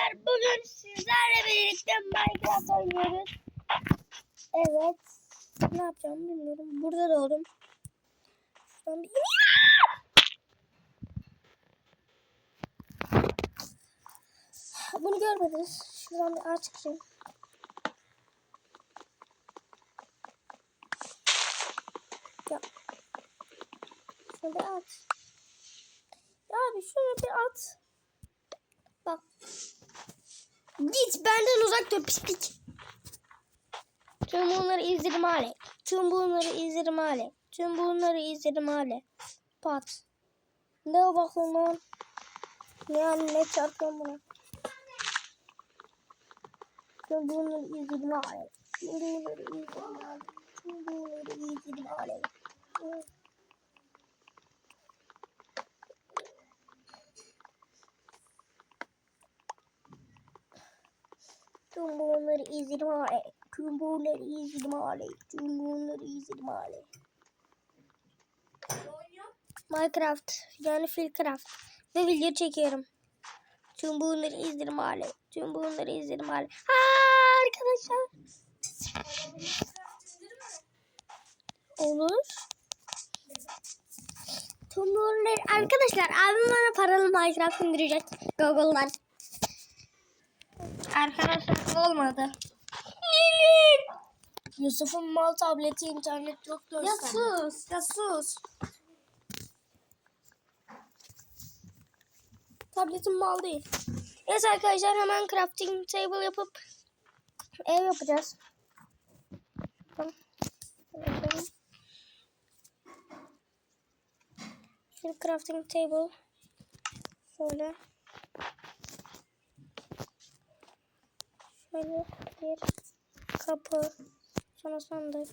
arkadaşlar bugün sizlerle birlikte Minecraft oynuyoruz. Evet. Ne yapacağımı bilmiyorum. Burada doğdum. Şuradan bir Bunu görmediniz. Şuradan bir ağaç çıkayım. Ya. Şunu bir at. Ya abi şunu bir at. Bak. Git benden uzak dur pislik. Tüm bunları izledim hale. Tüm bunları izledim hale. Tüm bunları izledim hale. Pat. Ne bakın lan. Ne yani ne çarpıyorum buna. Tüm bunları izledim hale. Tüm bunları izledim hale. Tüm bunları izledim hale. Tüm bunları izledim hale. Tüm bunları izledim hale. Tüm bunları izledim hale. Minecraft yani Filcraft ve video çekiyorum. Tüm bunları izledim hale. Tüm bunları izledim hale. Ha arkadaşlar. Olur. Tüm bunları arkadaşlar abim bana paralı Minecraft indirecek Google'dan. Arkadaşlar olmadı. Yusuf'un mal tableti internet yok Ya sus, ya sus. Tabletim mal değil. Evet arkadaşlar hemen crafting table yapıp ev yapacağız. Tamam. Şimdi crafting table. Şöyle. Şöyle bir kapı. Sonra sandık.